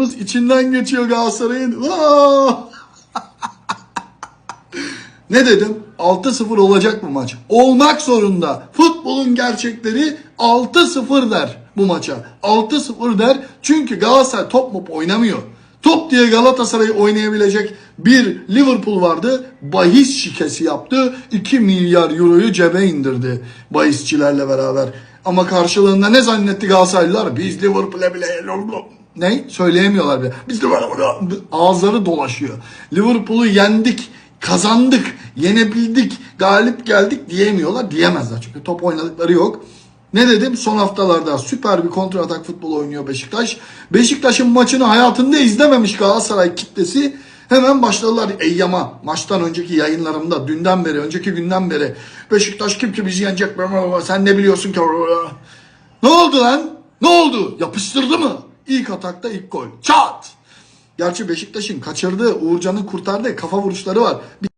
içinden geçiyor Galatasaray'ın. Ne dedim? 6-0 olacak bu maç. Olmak zorunda. Futbolun gerçekleri 6-0 der bu maça. 6-0 der çünkü Galatasaray top mop oynamıyor. Top diye Galatasaray oynayabilecek bir Liverpool vardı. Bahis şikesi yaptı. 2 milyar euroyu cebe indirdi bahisçilerle beraber. Ama karşılığında ne zannetti Galatasaraylılar? Biz Liverpool'e bile ne? Söyleyemiyorlar bile. Biz Liverpool'e ağızları dolaşıyor. Liverpool'u yendik, kazandık, yenebildik, galip geldik diyemiyorlar. Diyemezler çünkü top oynadıkları yok. Ne dedim? Son haftalarda süper bir kontratak futbol oynuyor Beşiktaş. Beşiktaş'ın maçını hayatında izlememiş Galatasaray kitlesi hemen başladılar eyyama. Maçtan önceki yayınlarımda dünden beri, önceki günden beri Beşiktaş kim ki bizi yenecek? Sen ne biliyorsun ki? Ne oldu lan? Ne oldu? Yapıştırdı mı? İlk atakta ilk gol. Çat! Gerçi Beşiktaş'ın kaçırdığı, Uğurcan'ın kurtardığı kafa vuruşları var. Bir